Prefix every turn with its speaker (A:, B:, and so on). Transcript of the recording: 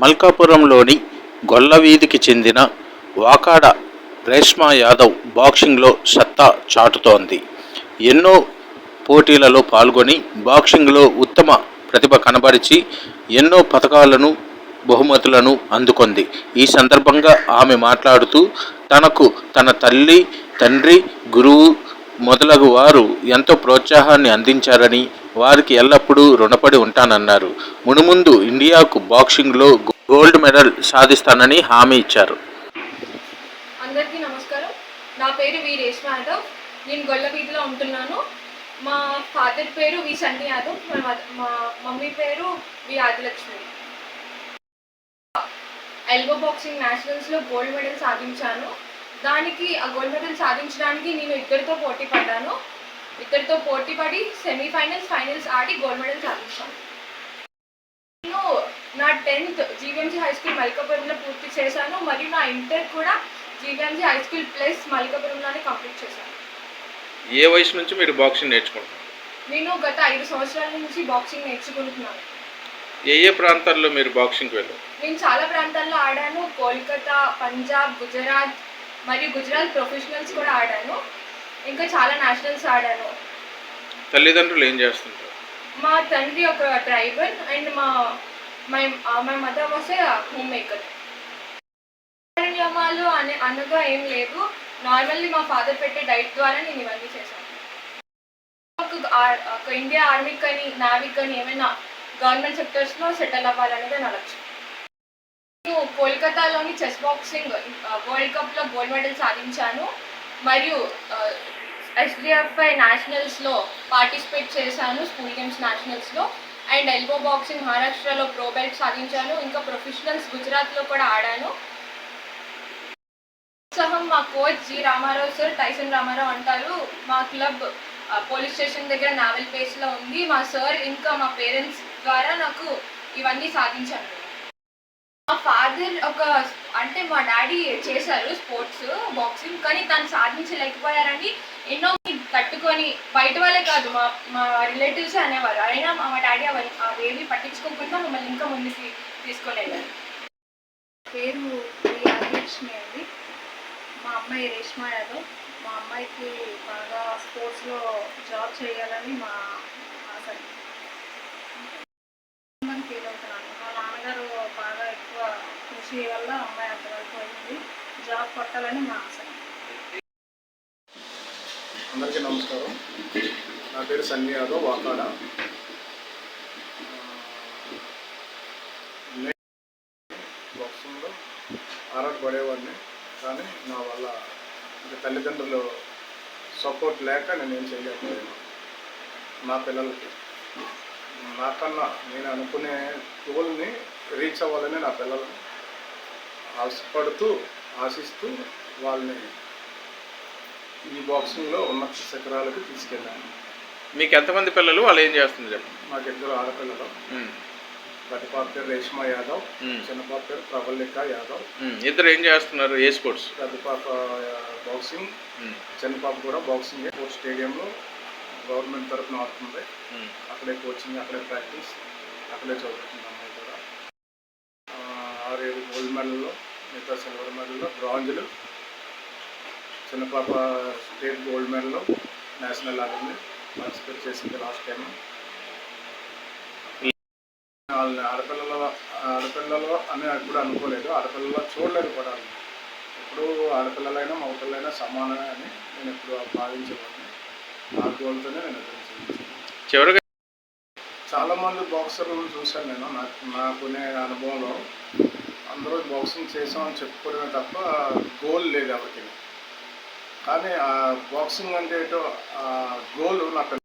A: మల్కాపురంలోని గొల్లవీధికి చెందిన వాకాడ రేష్మా యాదవ్ బాక్సింగ్లో సత్తా చాటుతోంది. ఎన్నో పోటీలలో పాల్గొని బాక్సింగ్లో ఉత్తమ ప్రతిభ కనబరిచి ఎన్నో పథకాలను బహుమతులను అందుకుంది. ఈ సందర్భంగా ఆమె మాట్లాడుతూ తనకు తన తల్లి తండ్రి గురువు మొదలగు వారు ఎంతో ప్రోత్సాహాన్ని అందించారని వారికి ఎల్లప్పుడూ రుణపడి ఉంటానన్నారు. మునుముందు ఇండియాకు బాక్సింగ్లో గోల్డ్ మెడల్ సాధిస్తానని హామీ ఇచ్చారు.
B: అందరికీ నమస్కారం. నా పేరు వి రేష్మ యాదవ్. నేను గొల్లవీధిలో ఉంటున్నాను. మా ఫాదర్ పేరు వి సన్నీ యాదవ్. మా మా మమ్మీ పేరు వి ఆదిలక్ష్మి. ఎల్బో బాక్సింగ్ నేషనల్స్లో గోల్డ్ మెడల్ సాధించాను. దానికి ఆ గోల్డ్ మెడల్ సాధించడానికి నేను ఇద్దరితో పోటీ పడ్డాను. ఇద్దరితో పోటీ పడి సెమీఫైనల్స్ ఫైనల్స్ ఆడి గోల్డ్ మెడల్ సాధించాను నేను నా టెన్త్ జీవీఎంసీ హై స్కూల్ మల్కాపురంలో పూర్తి చేశాను. మరియు నా ఇంటర్ కూడా జీవీఎంసీ హై స్కూల్ ప్లస్ మల్కాపురంలోనే కంప్లీట్ చేశాను.
A: ఏ వయసు నుంచి మీరు బాక్సింగ్ నేర్చుకుంటున్నారు?
B: నేను గత ఐదు సంవత్సరాల నుంచి బాక్సింగ్ నేర్చుకుంటున్నాను.
A: ఏ ఏ ప్రాంతాల్లో మీరు బాక్సింగ్కి వెళ్ళారు?
B: నేను చాలా ప్రాంతాల్లో ఆడాను. కోల్కతా పంజాబ్ గుజరాత్ మరియు గుజరాత్ ప్రొఫెషనల్స్ కూడా ఆడాను. ఇంకా చాలా నేషనల్స్ ఆడాను.
A: తల్లిదండ్రులు ఏం చేస్తుంటారు?
B: మా తండ్రి ఒక డ్రైవర్ అండ్ మా my my mother was homemaker నియమాలు అనే అనగా ఏం లేవు. నార్మల్లీ మా ఫాదర్ పెట్టే డైట్ ద్వారా నేను ఇవన్నీ చేశాను. ఒక ఇండియా ఆర్మీ కానీ నావీ కానీ ఏమైనా గవర్నమెంట్ సెక్టర్స్లో సెటిల్ అవ్వాలనేది నా లక్ష్యం. నేను కోల్కతాలోని చెస్ బాక్సింగ్ వరల్డ్ కప్లో గోల్డ్ మెడల్ సాధించాను. మరియు ఎస్డిఎఫ్ఐ నేషనల్స్లో పార్టిసిపేట్ చేశాను స్కూల్ గేమ్స్ నేషనల్స్లో అండ్ ఎల్బో బాక్సింగ్ మహారాష్ట్రలో ప్రో బెల్ట్ సాధించాను ఇంకా ప్రొఫెషనల్స్ గుజరాత్లో కూడా ఆడాను. ఉత్సాహం మా coach G Ramarao sir Tyson Ramarao అంటారు మా క్లబ్ పోలీస్ స్టేషన్ దగ్గర నావెల్ పేస్లో ఉంది. మా సార్ ఇంకా మా పేరెంట్స్ ద్వారా నాకు ఇవన్నీ సాధించాను మా ఫాదర్ ఒక అంటే మా డాడీ చేశారు స్పోర్ట్స్ బాక్సింగ్ కానీ తను సాధించలేకపోయారని ఎన్నో తట్టుకొని బయట వాళ్ళే కాదు మా మా రిలేటివ్స్ అనేవారు. అయినా మా డాడీ అవి అవేవి పట్టించుకోకుండా మమ్మల్ని ఇంకా ముందుకి తీసుకోలేదారు
C: పేరు వి అండి. మా అమ్మాయి రేష్మా యాదవ్. మా అమ్మాయికి బాగా స్పోర్ట్స్లో జాబ్ చేయాలని మా ఆశ అని ఫీల్ అవుతున్నాను మా నాన్నగారు బాగా ఎక్కువ కృషి వల్ల అమ్మాయి అంతవరకు అయింది. జాబ్ కొట్టాలని మా ఆశ.
D: అందరికీ నమస్కారం. నా పేరు సన్నీ యాదవ్ వాకాడ. బాక్సింగ్లో ఆరాట పడేవాడిని. కానీ నా వల్ల ఇంకా తల్లిదండ్రులు సపోర్ట్ లేక నేను ఏం చేయలేకపోయాను. నా పిల్లలకి. నాకన్నా నేను అనుకునే గోల్ని రీచ్ అవ్వాలని నా పిల్లలు ఆశపడుతూ ఆశిస్తూ వాళ్ళని ఈ బాక్సింగ్లో ఉన్నత శిఖరాలకు తీసుకెళ్ళాను.
A: మీకు ఎంతమంది పిల్లలు? వాళ్ళు ఏం చేస్తుంది చెప్పండి.
D: నాకు ఇద్దరు ఆడపిల్లలు పెద్ద పాప పేరు రేష్మా యాదవ్. చిన్న పాప పేరు ప్రబల్లిక యాదవ్.
A: ఇద్దరు ఏం చేస్తున్నారు? ఏ స్పోర్ట్స్?
D: పెద్ద పాప బాక్సింగ్. చిన్న పాప కూడా బాక్సింగ్. స్పోర్ట్స్ స్టేడియంలో గవర్నమెంట్ తరఫున ఆడుతుంది. అక్కడే కోచింగ్ అక్కడే ప్రాక్టీస్ అక్కడే ఆ, ఏడు గోల్డ్ మెడల్లో మిగతా సిల్వర్ మెడల్లో బ్రాంజ్లు చిన్న పాప స్టేట్ గోల్డ్ మెడల్లో నేషనల్ ఆడింది పార్టిసిపేట్ చేసింది లాస్ట్ టైం వాళ్ళని ఆడపిల్లల ఆడపిల్లలు అని ఎప్పుడు అనుకోలేదు. ఆడపిల్లలు చూడలేదు కూడా. ఇప్పుడు ఆడపిల్లలైనా మగపిల్లలైనా సమానమే అని నేను ఎప్పుడు భావించేవాడిని. ఆ గోల్తోనే నేను
A: చివరిగా
D: చాలా మంది బాక్సర్లను చూశాను నేను. నాకు నాకునే అనుభవంలో అందరూ బాక్సింగ్ చేసామని చెప్పుకోవడమే తప్ప గోల్ లేదు ఎవరికి. కానీ ఆ బాక్సింగ్ అంటే ఏంటో ఆ గోల్ నాకు